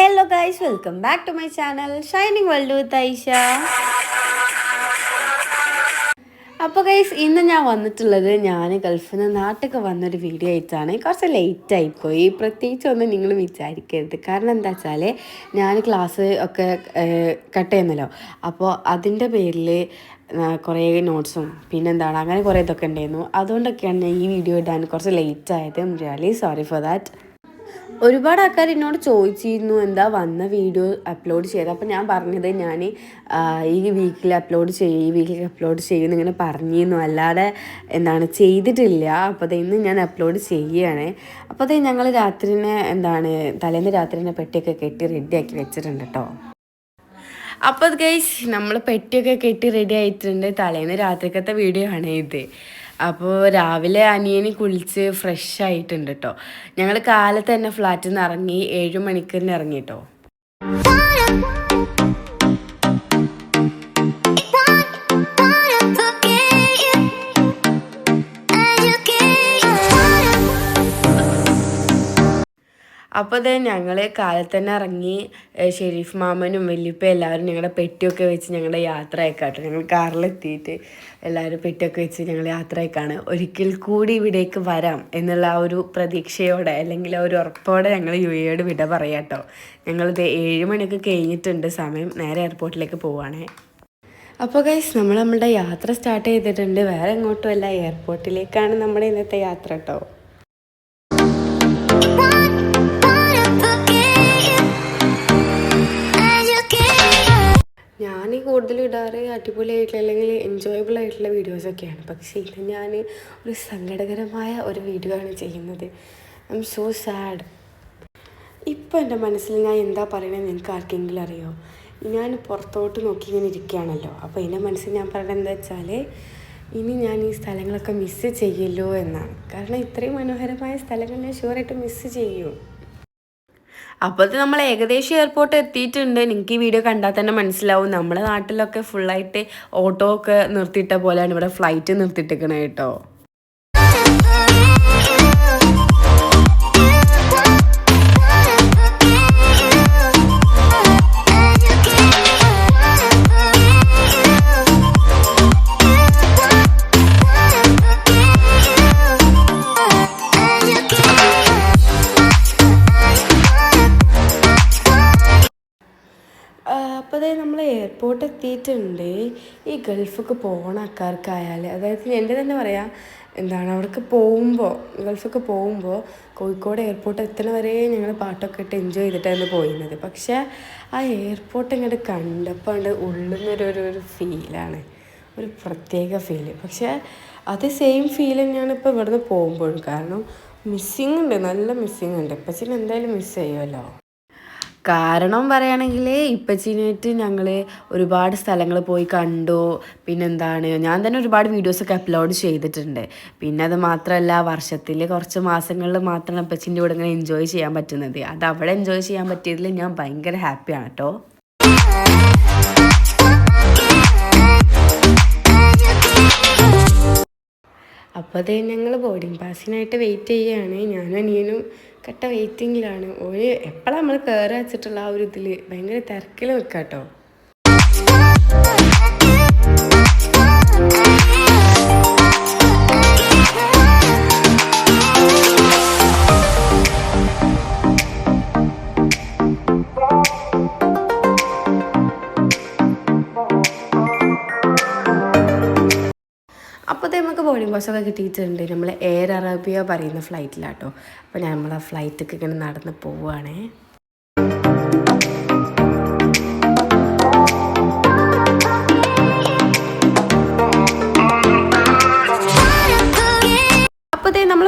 Hello guys welcome back to my channel shining world with Aisha അപ്പോൾ guys ഇന്ന് ഞാൻ വന്നിട്ടുള്ളത് ഞാൻ ഗൾഫിൽ നിന്ന് നാട്ടിലേക്ക് വന്നൊരു വീഡിയോ ആയിട്ടാണ്. കുറച്ച് ലേറ്റ് ആയിപ്പോയി. പ്രത്യേകിച്ച് ഒന്നും നിങ്ങൾ വിചാരിക്കരുത്. കാരണം എന്താ വെച്ചാൽ ഞാൻ ക്ലാസ് ഒക്കെ കട്ട് ചെയ്യുന്നല്ലോ. അപ്പോൾ അതിന്റെ പേരിൽ കുറേ നോട്ട്സും പിന്നെന്താണ് അങ്ങനെ കുറേ ഇതൊക്കെ ഉണ്ടായിരുന്നു. അതുകൊണ്ടൊക്കെയാണ് ഞാൻ ഈ വീഡിയോ ഇടാൻ കുറച്ച് ലേറ്റ് ആയത്. റിയലി സോറി ഫോർ ദാറ്റ് ഒരുപാട് ആൾക്കാർ എന്നോട് ചോദിച്ചിരുന്നു എന്താ വന്ന വീഡിയോ അപ്ലോഡ് ചെയ്ത്. അപ്പോൾ ഞാൻ പറഞ്ഞത് ഞാൻ ഈ വീക്കിൽ അപ്ലോഡ് ചെയ്യും ഈ വീക്കിൽ അപ്ലോഡ് ചെയ്യുമെന്ന് ഇങ്ങനെ പറഞ്ഞിരുന്നു. അല്ലാതെ എന്താണ് ചെയ്തിട്ടില്ല. അപ്പോൾ അത് ഇന്ന് ഞാൻ അപ്ലോഡ് ചെയ്യുകയാണ് അപ്പോൾ അത് ഞങ്ങൾ രാത്രിനെ എന്താണ് തലേന്ന് രാത്രിനെ പെട്ടിയൊക്കെ കെട്ടി റെഡിയാക്കി വെച്ചിട്ടുണ്ട് കേട്ടോ അപ്പോൾ ഗൈസ് നമ്മൾ പെട്ടിയൊക്കെ കെട്ടി റെഡി ആയിട്ടുണ്ട്. തലേന്ന് രാത്രിക്കത്തെ വീഡിയോ ആണ് ഇത്. അപ്പോൾ രാവിലെ അനിയന് കുളിച്ച് ഫ്രഷ് ആയിട്ടുണ്ട് കേട്ടോ ഞങ്ങൾ കാലത്ത് തന്നെ ഫ്ലാറ്റിൽ നിന്ന് ഇറങ്ങി ഏഴ് മണിക്കൂറിന് ഇറങ്ങി കേട്ടോ അപ്പോൾ അതേ ഞങ്ങൾ കാലത്ത് തന്നെ ഇറങ്ങി ഷെരീഫ് മാമനും വല്യപ്പ എല്ലാവരും ഞങ്ങളുടെ പെട്ടിയൊക്കെ വെച്ച് ഞങ്ങളുടെ യാത്ര അയക്കാട്ടോ. ഞങ്ങൾ കാറിലെത്തിയിട്ട് എല്ലാവരും പെട്ടിയൊക്കെ വെച്ച് ഞങ്ങൾ യാത്ര അയക്കാണ്. ഒരിക്കൽ കൂടി ഇവിടേക്ക് വരാം എന്നുള്ള ആ ഒരു പ്രതീക്ഷയോടെ അല്ലെങ്കിൽ ആ ഒരു ഉറപ്പോടെ ഞങ്ങൾ യു എയോട് വിട പറയാട്ടോ. ഞങ്ങളിത് ഏഴ് മണിയൊക്കെ കഴിഞ്ഞിട്ടുണ്ട് സമയം. നേരെ എയർപോർട്ടിലേക്ക് പോവുകയാണേ അപ്പോൾ ഗൈസ് നമ്മൾ നമ്മുടെ യാത്ര സ്റ്റാർട്ട് ചെയ്തിട്ടുണ്ട്. വേറെ എങ്ങോട്ടും അല്ല എയർപോർട്ടിലേക്കാണ് നമ്മുടെ ഇന്നത്തെ യാത്ര കേട്ടോ കൂടുതൽ ഇടാറ് അടിപൊളിയായിട്ടുള്ള അല്ലെങ്കിൽ എൻജോയബിൾ ആയിട്ടുള്ള വീഡിയോസൊക്കെയാണ് പക്ഷേ ഇത് ഞാൻ ഒരു സങ്കടകരമായ ഒരു വീഡിയോ ആണ് ചെയ്യുന്നത്. ഐ എം സോ സാഡ് ഇപ്പോൾ എന്റെ മനസ്സിൽ ഞാൻ എന്താ പറയണത് നിങ്ങൾക്ക് ആർക്കെങ്കിലും അറിയോ? ഞാൻ പുറത്തോട്ട് നോക്കി ഇങ്ങനെ ഇരിക്കുകയാണല്ലോ. അപ്പോൾ എന്റെ മനസ്സിൽ ഞാൻ പറയുന്നത് എന്താ വെച്ചാൽ ഇനി ഞാൻ ഈ സ്ഥലങ്ങളൊക്കെ മിസ്സ് ചെയ്യല്ലോ എന്നാണ്. കാരണം ഇത്രയും മനോഹരമായ സ്ഥലങ്ങൾ ഞാൻ ഷുവറായിട്ട് മിസ്സ് ചെയ്യും. അപ്പോഴത്തെ നമ്മൾ ഏകദേശം എയർപോർട്ട് എത്തിയിട്ടുണ്ട്. നിങ്ങൾക്ക് ഈ വീഡിയോ കണ്ടാൽ തന്നെ മനസ്സിലാവും. നമ്മുടെ നാട്ടിലൊക്കെ ഫുള്ളായിട്ട് ഓട്ടോ ഒക്കെ നിർത്തിയിട്ട പോലെയാണ് ഇവിടെ ഫ്ലൈറ്റ് നിർത്തിയിട്ടേക്കണത് കേട്ടോ. എത്തിയിട്ടുണ്ട് ഈ ഗൾഫൊക്കെ പോകണ ആൾക്കാർക്കായാൽ അതായത് എന്റെ തന്നെ പറയാം എന്താണ് അവിടേക്ക് പോകുമ്പോൾ ഗൾഫൊക്കെ പോകുമ്പോൾ കോഴിക്കോട് എയർപോർട്ട് എത്തണ വരെ ഞങ്ങൾ പാട്ടൊക്കെ ഇട്ട് എൻജോയ് ചെയ്തിട്ടായിരുന്നു പോയിരുന്നത്. പക്ഷേ ആ എയർപോർട്ട് ഇങ്ങോട്ട് കണ്ടപ്പോൾ ഉണ്ട് ഉള്ളുന്നൊരു ഒരു ഒരു ഫീലാണ് ഒരു പ്രത്യേക ഫീൽ പക്ഷേ അത് സെയിം ഫീൽ തന്നെയാണ് ഇപ്പോൾ ഇവിടുന്ന് പോകുമ്പോഴും. കാരണം മിസ്സിങ് ഉണ്ട്. നല്ല മിസ്സിങ് ഉണ്ട്. ഇപ്പച്ചിന് എന്തായാലും മിസ് ചെയ്യുമല്ലോ കാരണം പറയുകയാണെങ്കിൽ ഇപ്പച്ചീനായിട്ട് ഞങ്ങൾ ഒരുപാട് സ്ഥലങ്ങൾ പോയി കണ്ടു. പിന്നെന്താണ് ഞാൻ തന്നെ ഒരുപാട് വീഡിയോസൊക്കെ അപ്ലോഡ് ചെയ്തിട്ടുണ്ട്. പിന്നെ അത് മാത്രമല്ല വർഷത്തിൽ കുറച്ച് മാസങ്ങളിൽ മാത്രമാണ് ഇപ്പച്ചീന്റെ കൂടെ ഇങ്ങനെ എൻജോയ് ചെയ്യാൻ പറ്റുന്നത്. അത് അവിടെ എൻജോയ് ചെയ്യാൻ പറ്റിയതിൽ ഞാൻ ഭയങ്കര ഹാപ്പിയാണ് കേട്ടോ അപ്പോൾ അതേ ഞങ്ങൾ ബോർഡിംഗ് പാസിനായിട്ട് വെയിറ്റ് ചെയ്യുകയാണ് ഞാനും അനിയനും കട്ട വെയിറ്റിങ്ങിലാണ് ഒരു എപ്പോഴാണ് നമ്മൾ കയറി വെച്ചിട്ടുള്ള ആ ഒരു ഇതിൽ ഭയങ്കര തിരക്കിൽ നിൽക്കാം കേട്ടോ അപ്പോൾ പാസ് ഒക്കെ കിട്ടിയിട്ടുണ്ട്. നമ്മൾ എയർ അറേബ്യ പറയുന്ന ഫ്ലൈറ്റിലാട്ടോ അപ്പോൾ നമ്മൾ ആ ഫ്ലൈറ്റൊക്കെ ഇങ്ങനെ നടന്ന് പോവുകയാണേ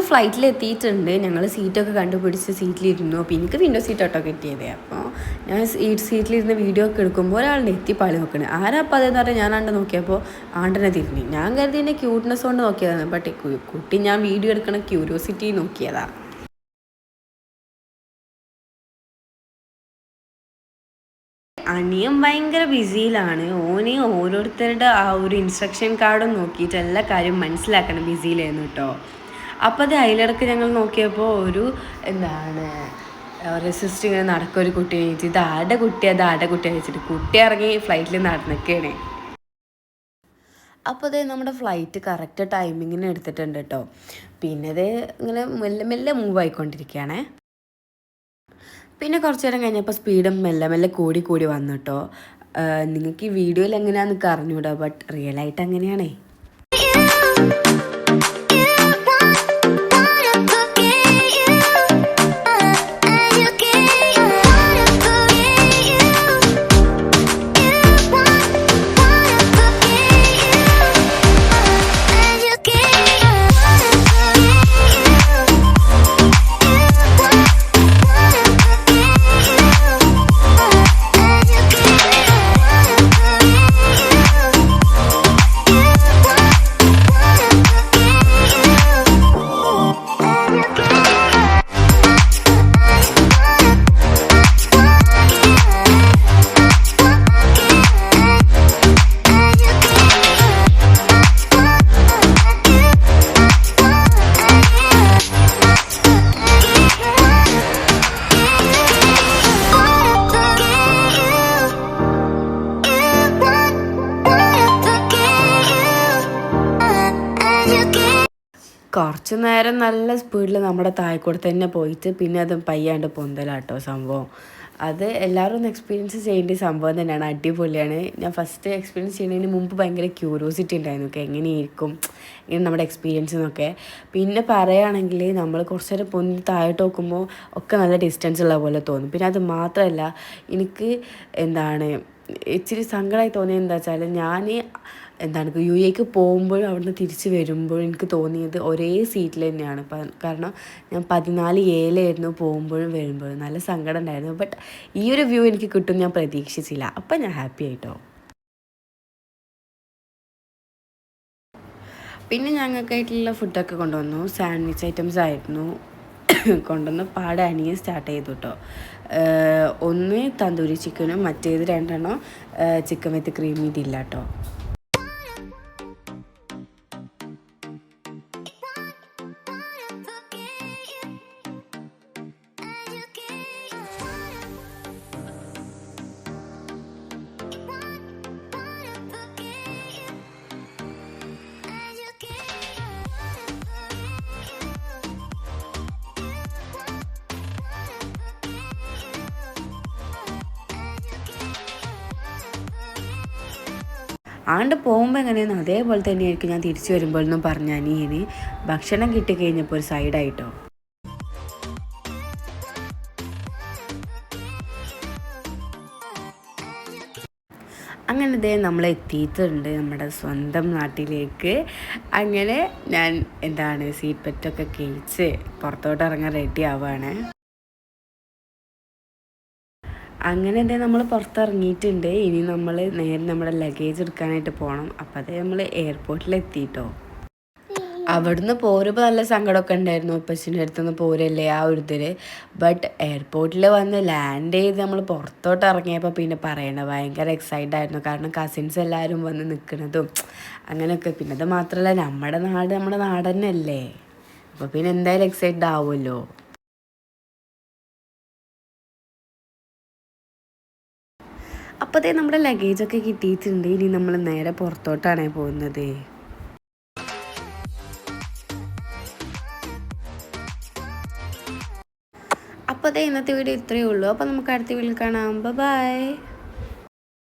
ഫ്ലൈറ്റിൽ എത്തിയിട്ടുണ്ട് ഞങ്ങൾ സീറ്റൊക്കെ കണ്ടുപിടിച്ച് സീറ്റിലിരുന്നു അപ്പോൾ എനിക്ക് വിൻഡോ സീറ്റ് ഓട്ടോ കിട്ടിയത്. അപ്പോൾ ഞാൻ സീറ്റ് സീറ്റിലിരുന്ന് വീഡിയോ ഒക്കെ എടുക്കുമ്പോൾ ഒരാളുടെ പാളി നോക്കണേ ആരാ അപ്പം അതെന്ന് പറഞ്ഞാൽ ഞാൻ ആണ്ട് നോക്കിയപ്പോൾ ആണ്ടനെ തിരിഞ്ഞു. ഞാൻ കരുതി എന്റെ ക്യൂട്ട്നെസ് കൊണ്ട് നോക്കിയതാണ്. ബട്ട് കുട്ടി ഞാൻ വീഡിയോ എടുക്കണ ക്യൂരിയോസിറ്റി നോക്കിയതാ. അനിയൻ ഭയങ്കര ബിസിയിലാണ്. ഓന് ഓരോരുത്തരുടെ ആ ഒരു ഇൻസ്ട്രക്ഷൻ കാർഡും നോക്കിയിട്ട് എല്ലാ കാര്യവും മനസ്സിലാക്കണം ബിസിയിലായിരുന്നു കേട്ടോ അപ്പോൾ അത് അതിലിടക്ക് ഞങ്ങൾ നോക്കിയപ്പോൾ ഒരു എന്താണ് റെസിസ്റ്റ് ഇങ്ങനെ നടക്കുക ഒരു കുട്ടി ചോദിച്ചു ഇത് ആടെ കുട്ടി? അത് ആടെ കുട്ടി? വെച്ചിട്ട് കുട്ടി ഇറങ്ങി ഫ്ലൈറ്റിൽ നടന്നൊക്കെയാണ് അപ്പോൾ അതെ നമ്മുടെ ഫ്ലൈറ്റ് കറക്റ്റ് ടൈമിങ്ങിന് എടുത്തിട്ടുണ്ട് കേട്ടോ പിന്നെ അത് ഇങ്ങനെ മെല്ലെ മെല്ലെ മൂവ് ആയിക്കൊണ്ടിരിക്കുകയാണേ. പിന്നെ കുറച്ച് നേരം കഴിഞ്ഞപ്പോൾ സ്പീഡും മെല്ലെ മെല്ലെ കൂടി കൂടി വന്നു കേട്ടോ നിങ്ങൾക്ക് ഈ വീഡിയോയിൽ എങ്ങനെയാണെന്ന് അറിഞ്ഞൂടാ ബട്ട് റിയൽ ആയിട്ട് അങ്ങനെയാണേ. കുറച്ച് നേരം നല്ല സ്പീഡിൽ നമ്മുടെ താഴെക്കൂടെ തന്നെ പോയിട്ട് പിന്നെ അത് പയ്യാണ്ട് പൊന്തലാട്ടോ സംഭവം. അത് എല്ലാവരും ഒന്ന് എക്സ്പീരിയൻസ് ചെയ്യേണ്ട സംഭവം തന്നെയാണ്. അടിപൊളിയാണ്. ഞാൻ ഫസ്റ്റ് എക്സ്പീരിയൻസ് ചെയ്യുന്നതിന് മുമ്പ് ഭയങ്കര ക്യൂരിയോസിറ്റി ഉണ്ടായിരുന്നു. ഒക്കെ എങ്ങനെയായിരിക്കും? ഇങ്ങനെ നമ്മുടെ എക്സ്പീരിയൻസ് എന്നൊക്കെ. പിന്നെ പറയുകയാണെങ്കിൽ നമ്മൾ കുറച്ച് നേരം പൊന്തി താഴോട്ട് നോക്കുമ്പോൾ ഒക്കെ നല്ല ഡിസ്റ്റൻസ് ഉള്ള പോലെ തോന്നും. പിന്നെ അത് മാത്രമല്ല എനിക്ക് എന്താണ് ഇച്ചിരി സങ്കടമായി തോന്നിയത് എന്താ വെച്ചാൽ ഞാൻ എന്താണ് യു എക്ക് പോകുമ്പോഴും അവിടുന്ന് തിരിച്ച് വരുമ്പോഴും എനിക്ക് തോന്നിയത് ഒരേ സീറ്റിൽ തന്നെയാണ്. കാരണം ഞാൻ പതിനാല് ഏലായിരുന്നു പോകുമ്പോഴും വരുമ്പോഴും. നല്ല സങ്കടം ഉണ്ടായിരുന്നു ബട്ട് ഈ ഒരു വ്യൂ എനിക്ക് കിട്ടും ഞാൻ പ്രതീക്ഷിച്ചില്ല. അപ്പം ഞാൻ ഹാപ്പി ആയിട്ടോ? പിന്നെ ഞങ്ങൾക്കായിട്ടുള്ള ഫുഡൊക്കെ കൊണ്ടുവന്നു. സാൻഡ്വിച്ച് ഐറ്റംസ് ആയിരുന്നു. കൊണ്ടുവന്ന് പാടെ സ്റ്റാർട്ട് ചെയ്തു കേട്ടോ ഒന്ന് തന്തൂരി ചിക്കനും മറ്റേത് രണ്ടെണ്ണം ചിക്കൻ വിത്ത് ക്രീം ഇതില്ല കേട്ടോ ആണ്ട് പോകുമ്പോൾ എങ്ങനെയെന്ന് അതേപോലെ തന്നെയായിരിക്കും ഞാൻ തിരിച്ചു വരുമ്പോൾ വരുമ്പോഴെന്നും പറഞ്ഞ ഇനി ഭക്ഷണം കിട്ടിക്കഴിഞ്ഞപ്പോൾ ഒരു സൈഡായിട്ടോ അങ്ങനെ ഇതേ നമ്മൾ എത്തിയിട്ടുണ്ട് നമ്മുടെ സ്വന്തം നാട്ടിലേക്ക്. അങ്ങനെ ഞാൻ എന്താണ് സീറ്റ് പെറ്റൊക്കെ കഴിച്ച് പുറത്തോട്ട് ഇറങ്ങാൻ റെഡി ആവുകയാണ് അങ്ങനെ എന്തേ നമ്മൾ പുറത്തിറങ്ങിയിട്ടുണ്ട്. ഇനി നമ്മൾ നേരെ നമ്മുടെ ലഗേജ് എടുക്കാനായിട്ട് പോകണം അപ്പം അതേ നമ്മൾ എയർപോർട്ടിൽ എത്തിയിട്ടോ അവിടുന്ന് പോരുമ്പോൾ നല്ല സങ്കടമൊക്കെ ഉണ്ടായിരുന്നു. ഉപ്പച്ചിന്റെ അടുത്തുനിന്ന് പോരല്ലേ ആ ഒരു ഇതിൽ ബട്ട് എയർപോർട്ടിൽ വന്ന് ലാൻഡ് ചെയ്ത് നമ്മൾ പുറത്തോട്ട് ഇറങ്ങിയപ്പോൾ പിന്നെ പറയണ ഭയങ്കര എക്സൈറ്റഡ് ആയിരുന്നു. കാരണം കസിൻസ് എല്ലാവരും വന്ന് നിൽക്കുന്നതും അങ്ങനെയൊക്കെ. പിന്നെ അത് മാത്രമല്ല നമ്മുടെ നാട് നമ്മുടെ നാടന്നല്ലേ. അപ്പോൾ പിന്നെ എന്തായാലും എക്സൈറ്റഡ് ആവുമല്ലോ. അപ്പോഴത്തേ നമ്മുടെ ലഗേജൊക്കെ കിട്ടിയിട്ടുണ്ട്. ഇനി നമ്മൾ നേരെ പുറത്തോട്ടാണ് പോകുന്നത്. അപ്പോൾ ഇന്നത്തെ വീഡിയോ ഇത്രയേ ഉള്ളൂ. അപ്പോൾ നമുക്ക് അടുത്ത വീഡിയോ കാണാം. ബൈ